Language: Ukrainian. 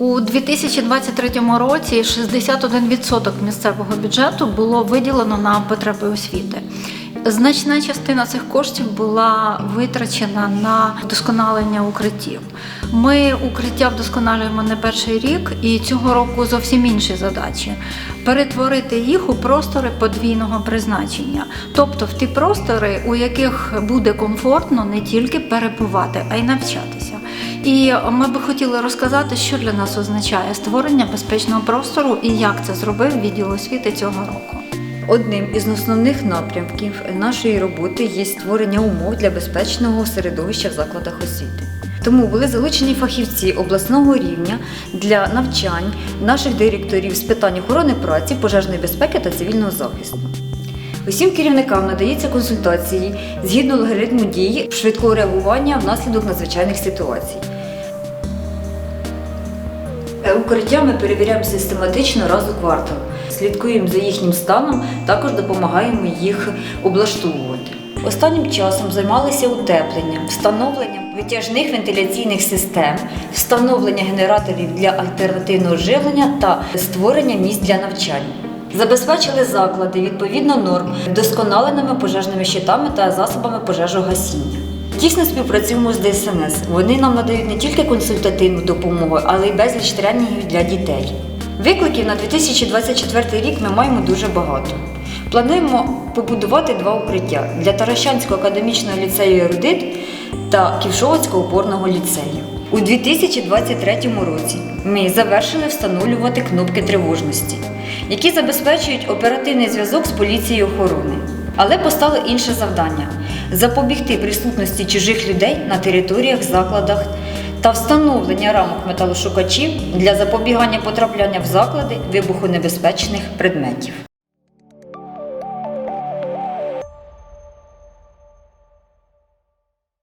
У 2023 році 61% місцевого бюджету було виділено на потреби освіти. Значна частина цих коштів була витрачена на вдосконалення укриттів. Ми укриття вдосконалюємо не перший рік, і цього року зовсім інші задачі перетворити їх у простори подвійного призначення, тобто в ті простори, у яких буде комфортно не тільки перебувати, а й навчатися. І ми би хотіли розказати, що для нас означає створення безпечного простору і як це зробив відділ освіти цього року. Одним із основних напрямків нашої роботи є створення умов для безпечного середовища в закладах освіти. Тому були залучені фахівці обласного рівня для навчань наших директорів з питань охорони праці, пожежної безпеки та цивільного захисту. Усім керівникам надається консультації згідно алгоритму дії швидкого реагування внаслідок надзвичайних ситуацій. Е, Укриття ми перевіряємо систематично раз у квартал. Слідкуємо за їхнім станом, також допомагаємо їх облаштовувати. Останнім часом займалися утепленням, встановленням витяжних вентиляційних систем, встановлення генераторів для альтернативного живлення та створення місць для навчання. Забезпечили заклади відповідно норм вдосконаленими пожежними щитами та засобами пожежогасіння. Тісно співпрацюємо з ДСНС. Вони нам надають не тільки консультативну допомогу, але й безліч тренінгів для дітей. Викликів на 2024 рік ми маємо дуже багато. Плануємо побудувати два укриття для Таращанського академічного ліцею «Ерудит» та Ківшовицького опорного ліцею. У 2023 році ми завершили встановлювати кнопки тривожності, які забезпечують оперативний зв'язок з поліцією охорони. Але постало інше завдання запобігти присутності чужих людей на територіях, закладах та встановлення рамок металошукачів для запобігання потрапляння в заклади вибухонебезпечних предметів.